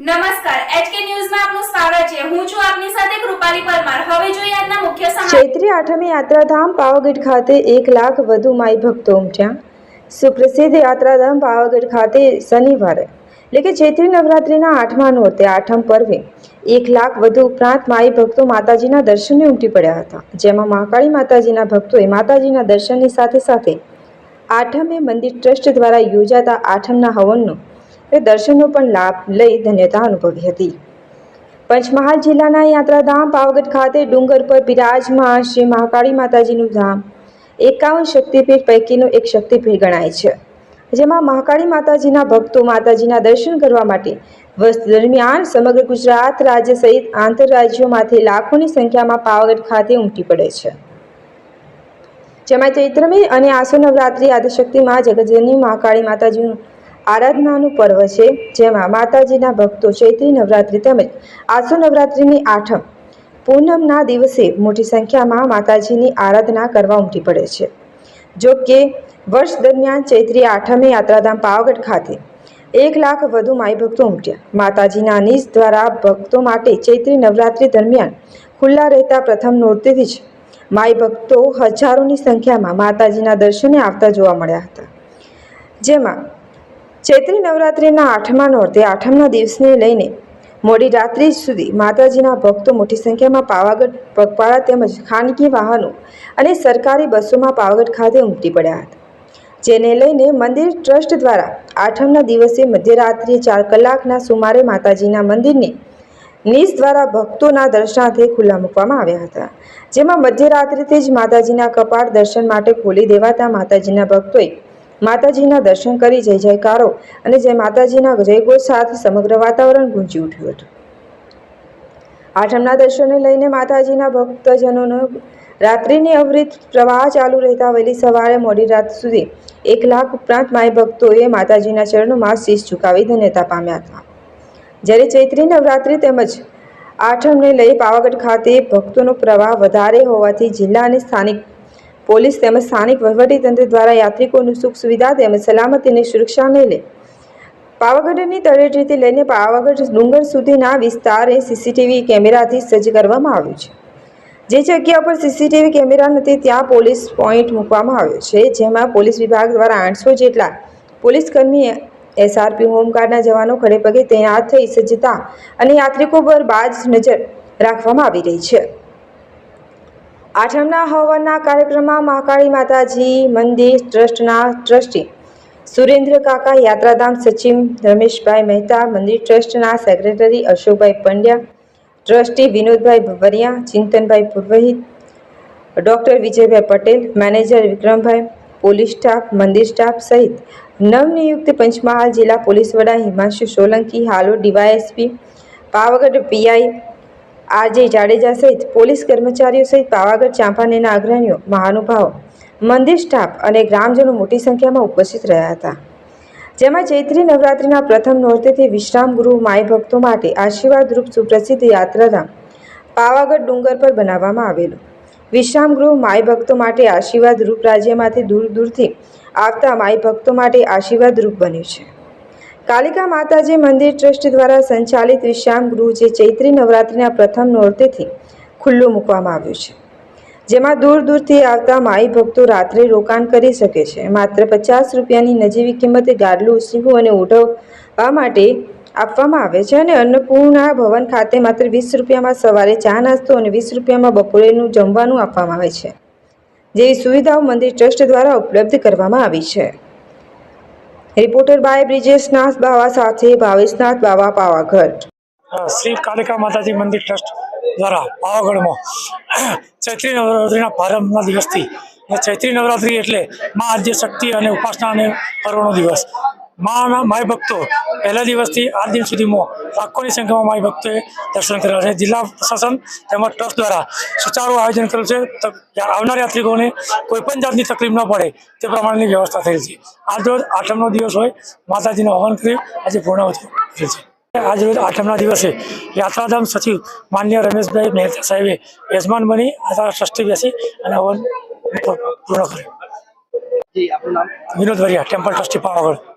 નમસ્કાર, એચકે ન્યૂઝમાં આપનું ચૈત્રી આઠમી યાત્રાધામ પાવાગઢ ખાતે એક લાખ વધુ માઈ ભક્તો ઉમટ્યા. સુપ્રસિદ્ધ યાત્રાધામ પાવાગઢ ખાતે શનિવારે, એટલે ચૈત્રી નવરાત્રિના આઠમા નોરતે, આઠમ પર્વે, એક લાખ વધુ ઉપરાંત માઈ ભક્તો માતાજીના દર્શને ઉમટી પડ્યા હતા. જેમાં મહાકાળી માતાજીના ભક્તોએ માતાજીના દર્શનની સાથે સાથે આઠમે મંદિર ટ્રસ્ટ દ્વારા યોજાતા આઠમના હવનનો એ દર્શનનો પણ લાભ લઈ ધન્યતા અનુભવી હતી. પંચમહાલ જિલ્લાના યાત્રાધામ પાવાગઢ ખાતે ડુંગર પર બિરાજમાન શ્રી મહાકાળી માતાજીનું ધામ એકાવન શક્તિપીઠ પૈકીનું એક શક્તિપીઠ ગણાય છે. જેમાં મહાકાળી માતાજીના ભક્તો માતાજીના દર્શન કરવા માટે વર્ષ દરમિયાન સમગ્ર ગુજરાત રાજ્ય સહિત આંતરરાજ્યોમાંથી લાખોની સંખ્યામાં પાવાગઢ ખાતે ઉમટી પડે છે. જેમાં ચૈત્રમી અને આસો નવરાત્રિ આદિશક્તિમાં જગજની મહાકાળી માતાજીનું આરાધનાનું પર્વ છે, જેમાં માતાજીના ભક્તો ચૈત્રી નવરાત્રિ તેમજ આસુ નવરાત્રિની આઠમ પૂનમના દિવસે મોટી સંખ્યામાં માતાજીની આરાધના કરવા ઉમટી પડે છે. જો કે, વર્ષ દરમિયાન ચૈત્રી આઠમે યાત્રાધામ પાવાગઢ ખાતે એક લાખ વધુ માઈ ભક્તો ઉમટ્યા. માતાજીના નિજ દ્વારા ભક્તો માટે ચૈત્રી નવરાત્રિ દરમિયાન ખુલ્લા રહેતા પ્રથમ નોરતેથી જ માઈ ભક્તો હજારોની સંખ્યામાં માતાજીના દર્શને આવતા જોવા મળ્યા હતા. જેમાં ચૈત્રી નવરાત્રિના આઠમા નોરતે, આઠમના દિવસને લઈને મોડી રાત્રિ સુધી માતાજીના ભક્તો મોટી સંખ્યામાં પાવાગઢ પગપાળા તેમજ ખાનગી વાહનો અને સરકારી બસોમાં પાવાગઢ ખાતે ઉમટી પડ્યા હતા. જેને લઈને મંદિર ટ્રસ્ટ દ્વારા આઠમના દિવસે મધ્યરાત્રિએ ચાર કલાકના સુમારે માતાજીના મંદિરને નીસ દ્વારા ભક્તોના દર્શનાર્થે ખુલ્લા મૂકવામાં આવ્યા હતા. જેમાં મધ્યરાત્રિથી જ માતાજીના કપાટ દર્શન માટે ખોલી દેવાતા માતાજીના ભક્તોએ માતાજીના દર્શન કરી જય જયકારો અને જય માતાજીના જયઘોષ સાથે સમગ્ર વાતાવરણ ગુંજી ઉઠ્યું હતું. આઠમના દર્શનને લઈને માતાજીના ભક્તજનોનો રાત્રિની અવરિત પ્રવાહ ચાલુ રહેતા વહેલી સવારે મોડી રાત સુધી એક લાખ ઉપરાંત માય ભક્તોએ માતાજીના ચરણોમાં શીશ ઝુકાવી ધન્યતા પામ્યા હતા. જ્યારે ચૈત્રી નવરાત્રિ તેમજ આઠમને લઈ પાવાગઢ ખાતે ભક્તોનો પ્રવાહ વધારે હોવાથી જિલ્લા અને સ્થાનિક પોલીસ તેમજ સ્થાનિક વહીવટીતંત્ર દ્વારા યાત્રિકોની સુખ સુવિધા તેમજ સલામતીની સુરક્ષાને લઈ પાવાગઢની તળેટીથી લઈને પાવાગઢ ડુંગર સુધીના વિસ્તારે સીસીટીવી કેમેરાથી સજ્જ કરવામાં આવ્યું છે. જે જગ્યા પર સીસીટીવી કેમેરા નથી, ત્યાં પોલીસ પોઈન્ટ મૂકવામાં આવ્યો છે. જેમાં પોલીસ વિભાગ દ્વારા આઠસો જેટલા પોલીસકર્મી એસઆરપી હોમગાર્ડના જવાનો ખડેપગે તૈનાત થઈ સજ્જતા અને યાત્રિકો પર બાજ નજર રાખવામાં આવી રહી છે. આઠમના હવનના કાર્યક્રમમાં મહાકાળી માતાજી મંદિર ટ્રસ્ટના ટ્રસ્ટી સુરેન્દ્ર કાકા, યાત્રાધામ સચિવ રમેશભાઈ મહેતા, મંદિર ટ્રસ્ટના secretary Ashokbhai Pandya, trustee Vinodbhai Bhavariya, Chintanbhai Purohit doctor Vijaybhai Patel, manager Vikrambhai, police staff, મંદિર સ્ટાફ સહિત નવનિયુક્ત પંચમહાલ જિલ્લા પોલીસ વડા હિમાંશુ સોલંકી હાલો DYSP, Pavagadh PI RJ Jadeja સહિત પોલીસ કર્મચારીઓ સહિત પાવાગઢ, ચાંપાનેરના અગ્રણીઓ, મહાનુભાવો, મંદિર સ્ટાફ અને ગ્રામજનો મોટી સંખ્યામાં ઉપસ્થિત રહ્યા હતા. જેમાં ચૈત્રી નવરાત્રિના પ્રથમ નોરતેથી વિશ્રામ ગૃહ માય ભક્તો માટે આશીર્વાદરૂપ સુપ્રસિદ્ધ યાત્રાધામ પાવાગઢ ડુંગર પર બનાવવામાં આવેલું. વિશ્રામ ગૃહ માય ભક્તો માટે આશીર્વાદરૂપ રાજ્યમાંથી દૂર દૂરથી આવતા માય ભક્તો માટે આશીર્વાદરૂપ બન્યું છે. કાલિકા માતાજી મંદિર ટ્રસ્ટ દ્વારા સંચાલિત વિશ્રામ ગૃહ જે ચૈત્રી નવરાત્રિના પ્રથમ નોરતેથી ખુલ્લું મૂકવામાં આવ્યું છે. જેમાં દૂર દૂરથી આવતા માઈ ભક્તો રાત્રે રોકાણ કરી શકે છે. માત્ર પચાસ રૂપિયાની નજીવી કિંમતે ગાડલું ઉસીવું અને ઉઠવવા માટે આપવામાં આવે છે અને અન્નપૂર્ણા ભવન ખાતે માત્ર વીસ રૂપિયામાં સવારે ચા નાસ્તો અને વીસ રૂપિયામાં બપોરેનું જમવાનું આપવામાં આવે છે. જેવી સુવિધાઓ મંદિર ટ્રસ્ટ દ્વારા ઉપલબ્ધ કરવામાં આવી છે. રિપોર્ટર બાય બ્રિજેશનાથ બાવા સાથે ભાવેશનાથ બાવા પાવાગઢ. શ્રી કાલિકા માતાજી મંદિર ટ્રસ્ટ દ્વારા પાવાગઢમાં ચૈત્રી નવરાત્રિના પ્રારંભના દિવસથી, ચૈત્રી નવરાત્રિ એટલે મા આદ્ય શક્તિ અને ઉપાસના અને પર્વનો દિવસ. માના માય ભક્તો. પહેલા દિવસથી આ દિન સુધીમાં લાખોની સંખ્યામાં માય ભક્તોએ દર્શન કર્યા છે. જિલ્લા પ્રશાસન તેમજ ટ્રસ્ટ દ્વારા સુચારું આયોજન કરેલું છે. આવનાર યાત્રિકોને કોઈ પણ જાતની તકલીફ ન પડે તે પ્રમાણેની વ્યવસ્થા થયેલ છે. આજરોજ આઠમનો દિવસ હોય માતાજીનું હવન કરી આજે પૂર્ણાવતી થયેલ છે. આજરોજ આઠમના દિવસે યાત્રાધામ સચિવ માન્ય રમેશભાઈ મહેતા સાહેબે યજમાન બની અથવા ટ્રસ્ટી બેસી અને હવન પૂર્ણ કર્યું. Vinod Variya temple trustee Pavagadh.